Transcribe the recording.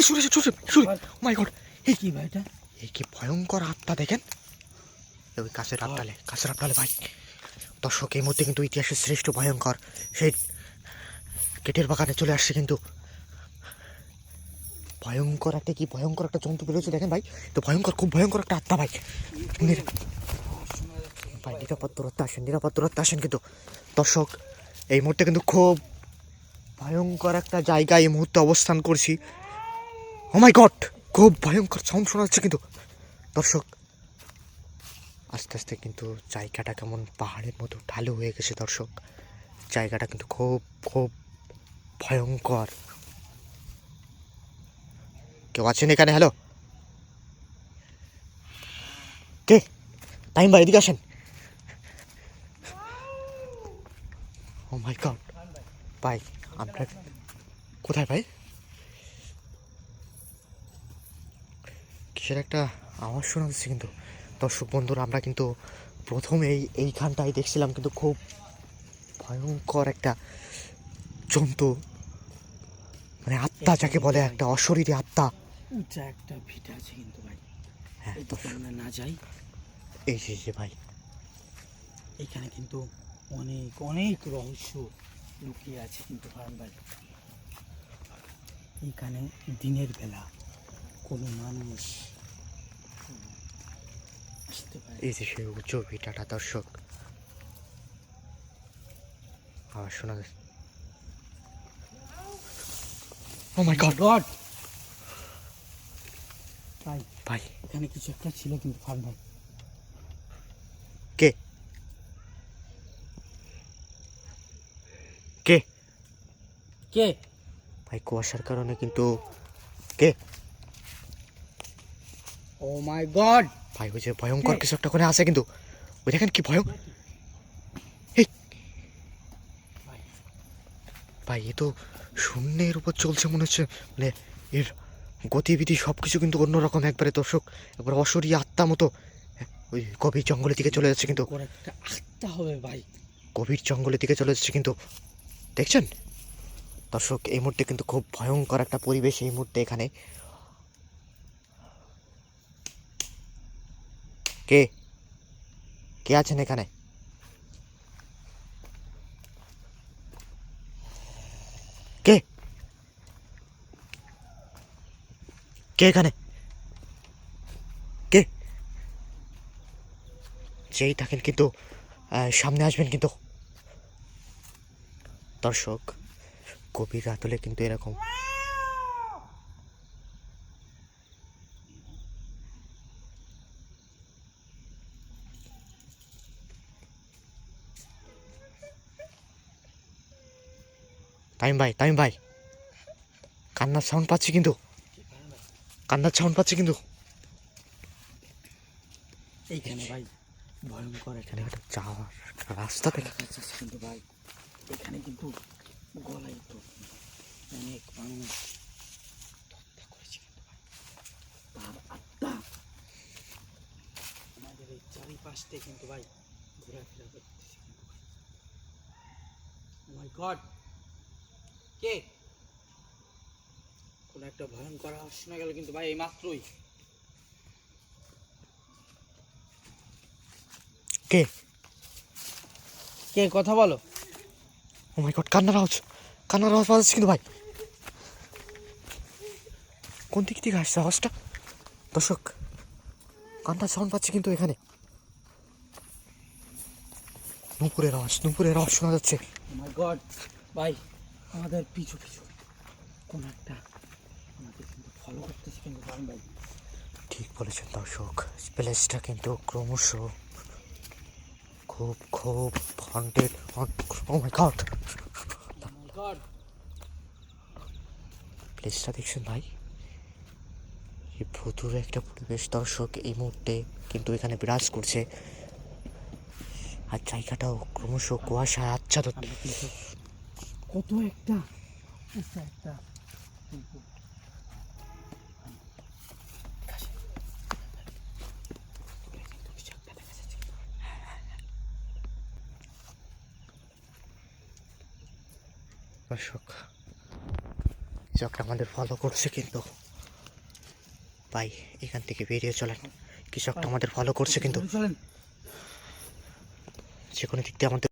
এই শুনে শুনে শুনে মাই গড এই কি ভাই এটা? এই কি ভয়ঙ্কর আত্মা দেখেন? ওই কাছের আত্মালে কাছের আত্মালে ভাই। দর্শক এই মধ্যে কিন্তু ইতিহাসের শ্রেষ্ঠ ভয়ঙ্কর সেই গেটের বাগানে চলে আসছে কিন্তু ভয়ঙ্কর একটা কি ভয়ঙ্কর একটা জন্তু বেরোচ্ছে দেখেন ভাই। তো ভয়ঙ্কর খুব ভয়ঙ্কর একটা আত্মা ভাই। ভাই নিরাপদ দূরত্বে আসেন নিরাপদ দূরত্বে আসেন কিন্তু। দর্শক এই মুহূর্তে কিন্তু খুব ভয়ঙ্কর একটা জায়গায় এই মুহূর্তে অবস্থান করছি। মাই গড খুব ভয়ঙ্কর সাউন্ড শোনা কিন্তু। দর্শক, আস্তে আস্তে কিন্তু জায়গাটা কেমন পাহাড়ের মতো ঢালু হয়ে গেছে দর্শক। জায়গাটা কিন্তু খুব খুব ভয়ঙ্কর। কেউ আছেন এখানে? হ্যালো কে? টাইম ভাই, এদিকে আসেন। ও মাই গড ভাই, আপনার কোথায় ভাই? কিসের একটা আওয়াজ শোনা যাচ্ছে কিন্তু। দর্শক বন্ধুরা আমরা কিন্তু প্রথম এই এইখানটাই দেখছিলাম কিন্তু খুব ভয়ঙ্কর একটা জন্তু। মানে আত্মা যাকে বলে একটা অশরীরী আত্মা। উঁচা একটা ভিটা আছে কিন্তু ভাই। হ্যাঁ আমরা না যাই। এই যে ভাই। এখানে কিন্তু অনেক অনেক রহস্য লুকিয়ে আছে কিন্তু ফার্ম ভাই। এখানে দিনের বেলা কোনো মানুষ এই যে সেই উঁচু ভিটাটা দর্শক। আওয়াজ শোনা যাচ্ছে। ও মাই গড গড ভাই ভাই। এখানে কিছু একটা ছিল কিন্তু ফার্ম ভাই কে? কে? কে? ভাই কুয়াশার কারণে কিন্তু কে? ও মাই গড ভাই ওই যে ভয়ঙ্কর কিছু একটা করে আছে কিন্তু। ওই দেখেন কি ভয়ঙ্কর ভাই এ তো শূন্যের উপর চলছে মনে হচ্ছে। মানে এর গতিবিধি সব কিছু কিন্তু অন্যরকম একবারে দর্শক। একবার অসরি আত্মা মতো। ওই গভীর জঙ্গলের দিকে চলে যাচ্ছে কিন্তু। আত্মা হবে ভাই। গভীর জঙ্গলের দিকে চলে যাচ্ছে কিন্তু। দেখছেন? দর্শক এই মুহূর্তে কিন্তু খুব ভয়ঙ্কর একটা পরিবেশ এই মুহূর্তে এখানে। কে? কে আছেন এখানে? কে? কে এখানে? কে? যেই থাকেন কিন্তু সামনে আসবেন কিন্তু। দর্শক, গভীর রাত হলে কিন্তু এরকম তাইম ভাই তাইম ভাই কান্নার সাউন্ড পাচ্ছি কিন্তু। কান্নার সাউন্ড পাচ্ছি কিন্তু। এইখানে ভাই ভয়ঙ্কর এখানে। একটা যাওয়ার রাস্তা থেকে কিন্তু ভাই। এখানে কিন্তু গলায় তো অনেক মানুষ তার আত্মা আমাদের এই চারিপাশে কিন্তু ভাই ঘোরাফেরা করতেছে মাই গড কে? কোন একটা ভয়ঙ্কর আওয়াজ শোনা গেল কিন্তু ভাই এই মাত্রই কে? কে কথা বলো। ও মাই গড কান্নার আওয়াজ কান্নার আওয়াজ পাওয়া যাচ্ছে কিন্তু ভাই। কোন দিক থেকে আসছে আওয়াজটা? দর্শক কান্নার সাউন্ড পাচ্ছি কিন্তু এখানে। নুপুরের আওয়াজ নুপুরের আওয়াজ শোনা যাচ্ছে। মাই গড ভাই আমাদের পিছু পিছু। কোন একটা আমাদের কিন্তু ফলো করতেছে কিন্তু কারণ ভাই। ঠিক বলেছেন দর্শক প্লেসটা কিন্তু ক্রমশ খুব খুব হন্টেড ও মাই গড প্লেসটা দেখছেন ভাই? এই ভুতুর একটা পরিবেশ দর্শক এই মুহূর্তে কিন্তু এখানে বিরাজ করছে। আর জায়গাটাও ক্রমশ কুয়াশায় আচ্ছাদন কত একটা? উঁচা একটা? দর্শক চক্র আমাদের ফলো করছে কিন্তু ভাই এখান থেকে বেরিয়ে চলেন। কৃষকটা আমাদের ফলো করছে কিন্তু। যে কোনো দিক দিয়ে আমাদের